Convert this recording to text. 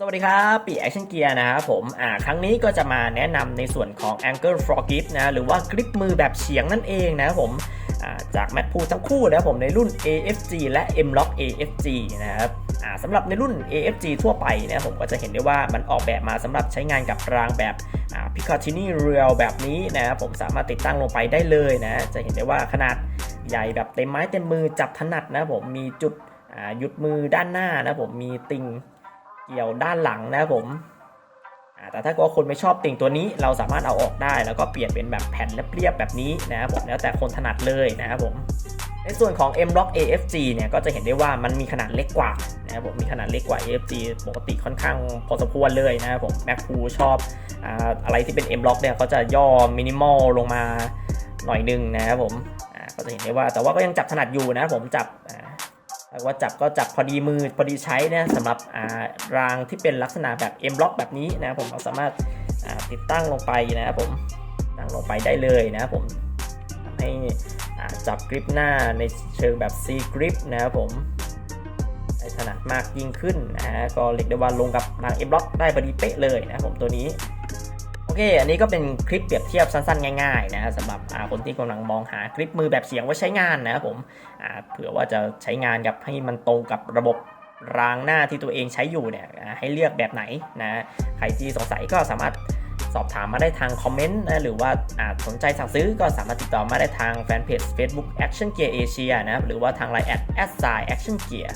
สวัสดีครับปี Action Gear นะครับผมอ่าครั้งนี้ก็จะมาแนะนำในส่วนของ Angle for Grip นะหรือว่ากริปมือแบบเฉียงนั่นเองนะครับผมอ่าจากแมทพูทั้งคู่นะครับผมในรุ่น AFG และ M-Lock AFG นะครับอ่าสำหรับในรุ่น AFG ทั่วไปนะครับผมก็จะเห็นได้ว่ามันออกแบบมาสำหรับใช้งานกับรางแบบอ่า Picatinny Rail แบบนี้นะครับผมสามารถติดตั้งลงไปได้เลยนะจะเห็นได้ว่าขนาดใหญ่แบบเต็มไม้เต็มมือจับถนัดนะครับผมมีจุดหยุดมือด้านหน้านะครับผมมีติง เกี่ยวด้านหลังนะครับผมแต่ถ้าเกิดว่าคนไม่ชอบติ่งตัวนี้เราสามารถเอาออกได้ แล้วก็เปลี่ยนเป็นแบบแผ่นเรียบๆแบบนี้นะครับผมแล้วแต่คนถนัดเลยนะครับผมในส่วนของ M Block AFG เนี่ยก็จะเห็นได้ว่ามันมีขนาดเล็กกว่านะครับผมมีขนาดเล็กกว่า AFG ปกติค่อนข้างพอสมควรเลยนะครับผมแม็กคูชอบอ่าอะไรที่เป็น M Block เนี่ยเขาจะย่อมินิมอลลงมาหน่อยนึงนะครับผมก็จะเห็นได้ว่าแต่ว่าก็ยังจับถนัดอยู่นะครับผมจับ ว่าจับก็จับพอดีมือพอดีใช้นะสำหรับรางที่เป็นลักษณะแบบ M block แบบนี้นะผมเราสามารถติดตั้งลงไปนะครับผมตั้งลงไปได้เลยนะครับผมทำให้จับกริปหน้าในเชิงแบบ C grip นะครับผมได้ถนัดมากยิ่งขึ้นนะก็เรียกได้ว่าลงกับราง M block ได้พอดีเป๊ะเลยนะผมตัวนี้ เค อันนี้ก็เป็นคลิปเปรียบเทียบสั้น ๆ ง่ายๆนะสำหรับคนที่กำลังมองหาคลิปมือแบบเสียงไว้ใช้งานนะครับผมเผื่อว่าจะใช้งานกับให้มันตรงกับระบบรางหน้าที่ตัวเองใช้อยู่เนี่ยให้เลือกแบบไหนนะใครที่สงสัยก็สามารถสอบถามมาได้ทางคอมเมนต์นะหรือว่าสนใจสั่งซื้อก็สามารถติดต่อมาได้ทางแฟนเพจ Facebook Action Gear Asia นะครับหรือว่าทาง Line แอด Action Gear